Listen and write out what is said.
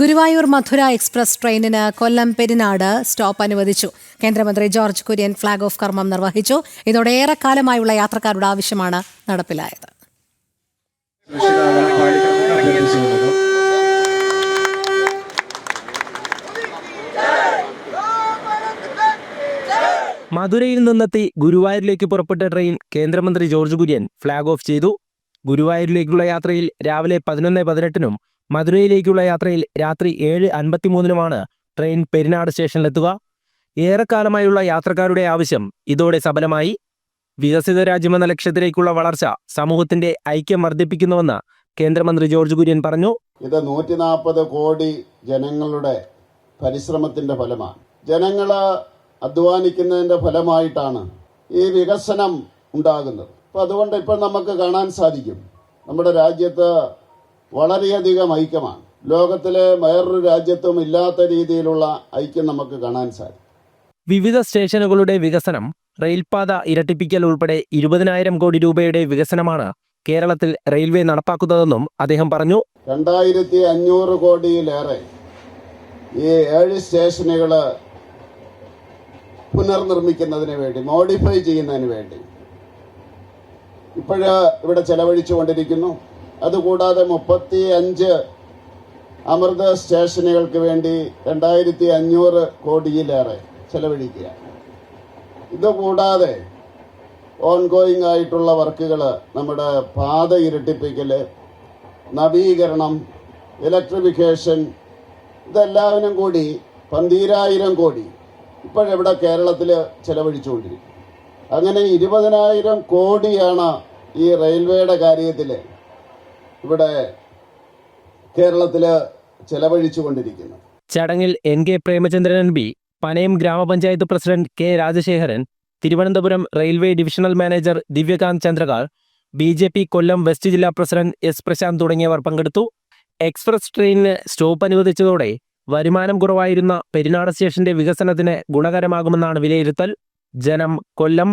ഗുരുവായൂർ മധുര express ട്രെയിനിന് കൊല്ലം Perinad stop അനുവദിച്ചു. കേന്ദ്രമന്ത്രി ജോർജ് കുര്യൻ ഫ്ളാഗ് ഓഫ് കർമ്മം നിർവഹിച്ചു. ഇതോടെ ഏറെക്കാലമായുള്ള യാത്രക്കാരുടെ ആവശ്യമാണ് നടപ്പിലായത്. മധുരയിൽ നിന്നെത്തി ഗുരുവായൂരിലേക്ക് പുറപ്പെട്ട ട്രെയിൻ കേന്ദ്രമന്ത്രി ജോർജ് കുര്യൻ ഫ്ളാഗ് ഓഫ് ചെയ്തു. ഗുരുവായൂരിലേക്കുള്ള യാത്രയിൽ രാവിലെ പതിനൊന്ന് പതിനെട്ടിനും മധുരയിലേക്കുള്ള യാത്രയിൽ രാത്രി ഏഴ് അൻപത്തിമൂന്നിനുമാണ് ട്രെയിൻ പെരിനാട് സ്റ്റേഷനിലെത്തുക. ഏറെക്കാലമായുള്ള യാത്രക്കാരുടെ ആവശ്യം ഇതോടെ സഫലമായി വികസിത രാജ്യമെന്ന ലക്ഷ്യത്തിലേക്കുള്ള വളർച്ച സമൂഹത്തിന്റെ ഐക്യം വർദ്ധിപ്പിക്കുന്നുവെന്ന് കേന്ദ്രമന്ത്രി ജോർജ് കുര്യൻ പറഞ്ഞു. ഇത് നൂറ്റി നാൽപ്പത് കോടി ജനങ്ങളുടെ പരിശ്രമത്തിന്റെ ഫലമാണ്. ജനങ്ങൾ അധ്വാനിക്കുന്നതിന്റെ ഫലമായിട്ടാണ് ഈ വികസനം ഉണ്ടാകുന്നത്. അപ്പൊ അതുകൊണ്ട് ഇപ്പോൾ നമുക്ക് കാണാൻ സാധിക്കും നമ്മുടെ രാജ്യത്ത് വളരെയധികം ഐക്യമാണ്. ലോകത്തിലെ വേറൊരു രാജ്യത്തും ഇല്ലാത്ത രീതിയിലുള്ള ഐക്യം നമുക്ക് കാണാൻ സാധിക്കും. വിവിധ സ്റ്റേഷനുകളുടെ വികസനം റെയിൽപാത ഇരട്ടിപ്പിക്കൽ ഉൾപ്പെടെ ഇരുപതിനായിരം കോടി രൂപയുടെ വികസനമാണ് കേരളത്തിൽ റെയിൽവേ നടപ്പാക്കുന്നതെന്നും അദ്ദേഹം പറഞ്ഞു. രണ്ടായിരത്തി അഞ്ഞൂറ് കോടിയിലേറെ ഈ ഏഴ് സ്റ്റേഷനുകൾ പുനർനിർമ്മിക്കുന്നതിന് വേണ്ടി മോഡിഫൈ ചെയ്യുന്നതിന് വേണ്ടി ഇപ്പോഴ ഇവിടെ ചെലവഴിച്ചുകൊണ്ടിരിക്കുന്നു. അതുകൂടാതെ മുപ്പത്തി അഞ്ച് അമൃത സ്റ്റേഷനുകൾക്ക് വേണ്ടി രണ്ടായിരത്തി അഞ്ഞൂറ് കോടിയിലേറെ ചെലവഴിക്കുക. ഇതുകൂടാതെ ഓൺഗോയിങ് ആയിട്ടുള്ള വർക്കുകൾ നമ്മുടെ പാത ഇരട്ടിപ്പിക്കൽ നവീകരണം ഇലക്ട്രിഫിക്കേഷൻ ഇതെല്ലാവരും കൂടി പന്തീരായിരം കോടി ഇപ്പോഴിവിടെ കേരളത്തിൽ ചെലവഴിച്ചുകൊണ്ടിരിക്കും. അങ്ങനെ ഇരുപതിനായിരം കോടിയാണ് ഈ റെയിൽവേയുടെ കാര്യത്തിൽ ഇവിടെ കേരളത്തിൽ ചെലവഴിച്ചുകൊണ്ടിരിക്കുന്നത് ചടങ്ങിൽ N K Premachandran M P Panayam ഗ്രാമപഞ്ചായത്ത് president K Rajasekharan Thiruvananthapuram railway divisional manager Divyakant Chandrakar B J P Kollam west ജില്ലാ പ്രസിഡന്റ് എസ് പ്രശാന്ത് തുടങ്ങിയവർ പങ്കെടുത്തു. എക്സ്പ്രസ് ട്രെയിനിന് സ്റ്റോപ്പ് അനുവദിച്ചതോടെ വരുമാനം കുറവായിരുന്ന പെരിനാട് സ്റ്റേഷന്റെ വികസനത്തിന് ഗുണകരമാകുമെന്നാണ് വിലയിരുത്തൽ. ജനം കൊല്ലം